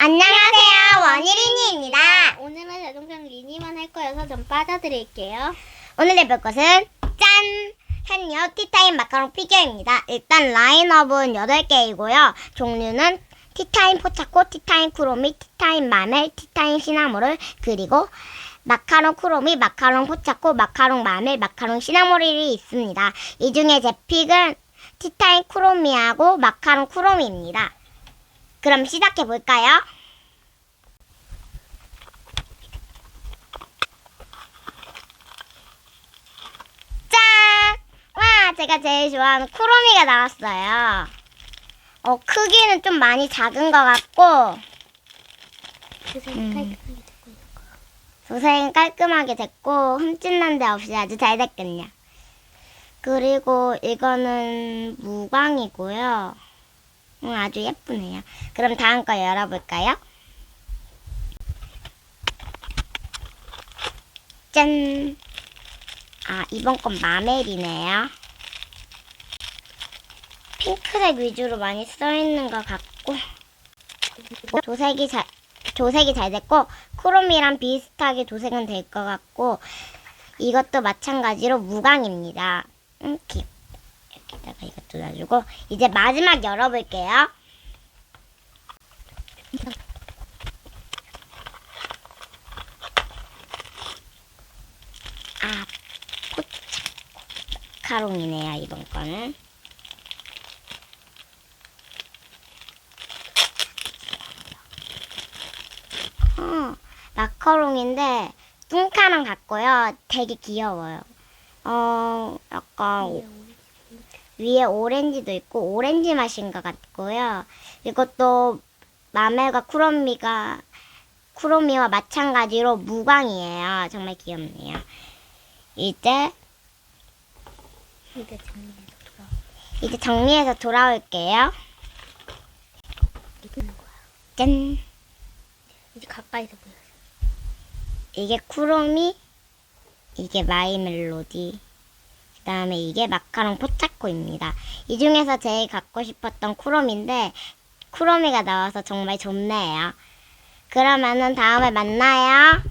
안녕하세요, 원희린이입니다. 오늘은 자동차 리니만 할 거여서 좀 빠져드릴게요. 오늘 해볼 것은 짠! 햇녀 티타임 마카롱 피규어입니다. 일단 라인업은 8개이고요. 종류는 티타임 포차코, 티타임 쿠로미, 티타임 마멜, 티타임 시나모를 그리고 마카롱 쿠로미, 마카롱 포차코, 마카롱 마멜, 마카롱 시나모릴이 있습니다. 이 중에 제 픽은 티타임 쿠로미하고 마카롱 쿠로미입니다. 그럼 시작해 볼까요? 짠! 와, 제가 제일 좋아하는 쿠로미가 나왔어요. 어, 크기는 좀 많이 작은 것 같고, 그새 음. 깔끔하게 됐고. 도색은 깔끔하게 됐고, 흠집난 데 없이 아주 잘 됐군요. 그리고 이거는 무광이고요. 음, 아주 예쁘네요. 그럼 다음 거 열어볼까요? 짠! 아, 이번 건 마멜이네요. 핑크색 위주로 많이 써있는 것 같고, 도색이 잘, 도색이 잘 됐고, 크롬이랑 비슷하게 도색은 될 것 같고, 이것도 마찬가지로 무광입니다. 음, 귀- 여기다가 이것도 놔주고, 이제 마지막 열어볼게요. 아, 포차카롱이네요, 이번 거는. 어, 마카롱인데, 뚱카랑 같고요. 되게 귀여워요. 어, 약간, 위에 오렌지도 있고, 오렌지 맛인 것 같고요. 이것도 마멜과 쿠로미가, 쿠로미와 마찬가지로 무광이에요. 정말 귀엽네요. 이제, 이게 정리해서 돌아. 이제 정리해서 돌아올게요. 거야. 짠! 이제 가까이서 보여. 이게 쿠로미, 이게 마이 멜로디, 그 다음에 이게 마카롱 포차코입니다. 이 중에서 제일 갖고 싶었던 쿠로미인데, 쿠로미가 나와서 정말 좋네요. 그러면은 다음에 만나요.